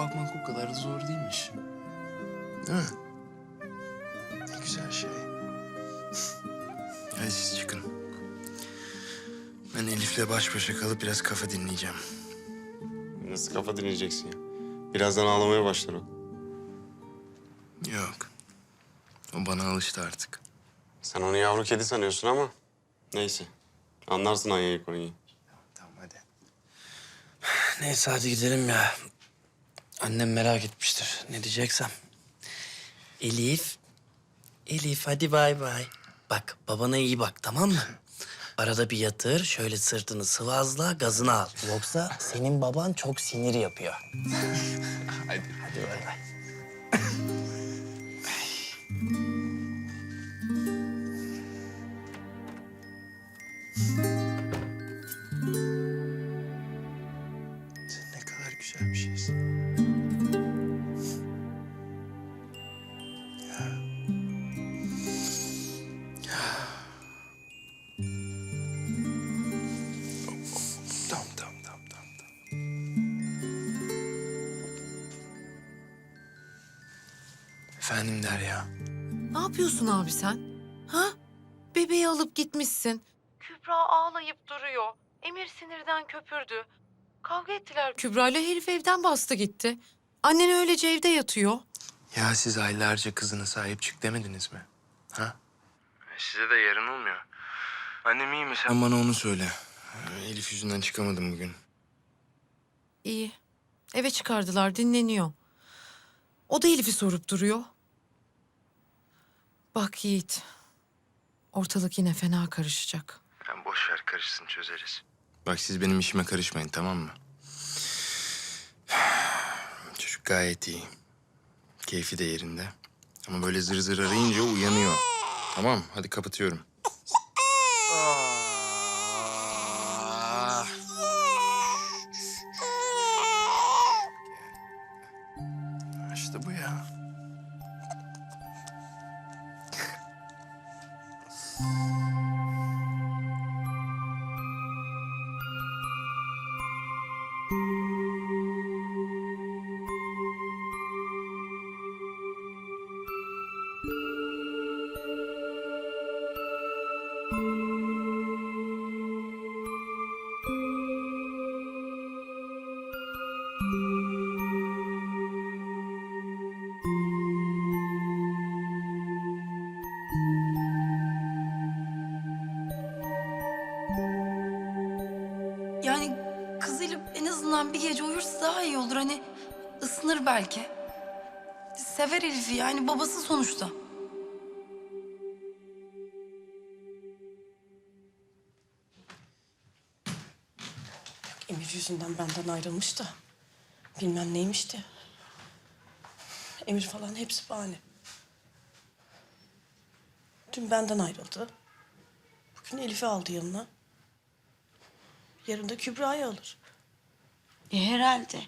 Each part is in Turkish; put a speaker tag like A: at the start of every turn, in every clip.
A: bakmak o kadar da zor değilmiş. Değil mi? Ne güzel şey. Hadi siz çıkın. Ben Elif'le baş başa kalıp biraz kafa dinleyeceğim.
B: Nasıl kafa dinleyeceksin ya? Birazdan ağlamaya başlar o.
A: Yok. O bana alıştı artık.
B: Sen onu yavru kedi sanıyorsun ama neyse. Anlarsın Anya'yı
A: hadi. Neyse hadi gidelim ya. Annem merak etmiştir. Ne diyeceksem. Elif. Elif hadi bay bay. Bak babana iyi bak tamam mı? Arada bir yatır, şöyle sırtını sıvazla, gazını al. Yoksa senin baban çok sinir yapıyor. hadi. Hadi bay bay. Efendim Derya.
C: Ne yapıyorsun abi sen? Ha? Bebeği alıp gitmişsin. Kübra ağlayıp duruyor. Emir sinirden köpürdü. Kavga ettiler Kübra ile herif evden bastı gitti. Annen öylece evde yatıyor.
A: Ya siz aylarca kızına sahip çık demediniz mi? Ha? Size de yarın olmuyor. Annem iyi mi? Sen bana onu söyle. Elif yüzünden çıkamadım bugün.
C: İyi. Eve çıkardılar dinleniyor. O da Elif'i sorup duruyor. Bak Yiğit. Ortalık yine fena karışacak.
A: Yani boş ver karışsın çözeriz. Bak siz benim işime karışmayın tamam mı? Çocuk gayet iyi. Keyfi de yerinde. Ama böyle zır zır arayınca uyanıyor. Tamam hadi kapatıyorum.
D: Yani azından bir gece uyursa daha iyi olur. Hani ısınır belki. Sever Elif'i yani babası sonuçta.
E: Emir yüzünden benden ayrılmış da. Bilmem neymişti. Emir falan hepsi bahane. Dün benden ayrıldı. Bugün Elif'i aldı yanına. Yarın da Kübra'yı alır.
F: E herhalde.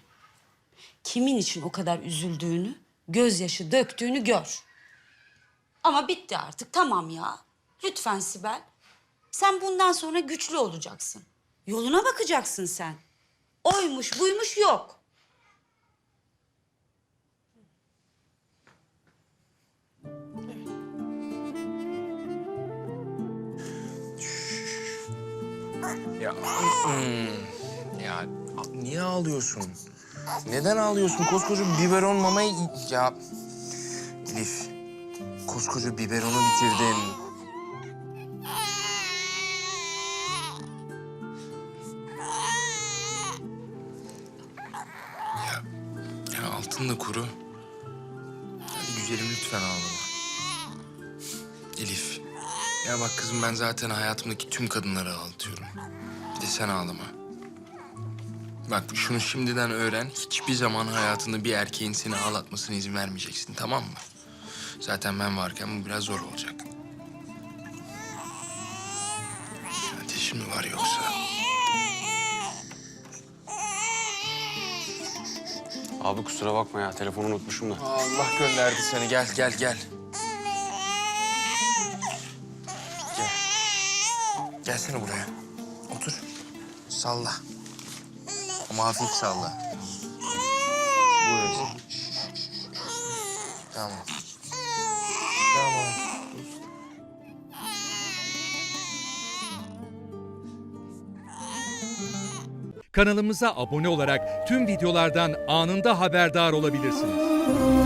F: Kimin için o kadar üzüldüğünü, gözyaşı döktüğünü gör. Ama bitti artık tamam ya. Lütfen Sibel. Sen bundan sonra güçlü olacaksın. Yoluna bakacaksın sen. Oymuş buymuş yok.
A: Ya, hmm, ya niye ağlıyorsun? Neden ağlıyorsun? Koskoca biberon mamayı... Ya Elif, koskoca biberonu bitirdin. Ya, ya altın da kuru. Hadi güzelim lütfen ağlama. Elif, ya bak kızım ben zaten hayatımdaki tüm kadınları ağlatıyorum. Bir de sen ağlama. Bak şunu şimdiden öğren. Hiçbir zaman hayatında bir erkeğin seni ağlatmasına izin vermeyeceksin tamam mı? Zaten ben varken bu biraz zor olacak. Ateşin mi var yoksa?
B: Abi kusura bakma ya telefonu unutmuşum da.
A: Allah gönderdi seni. Gel, gel, gel. Gel. Gelsene buraya. Otur. Salla. Ama hafif salla. Burası. Tamam. Tamam.
G: Kanalımıza abone olarak tüm videolardan anında haberdar olabilirsiniz.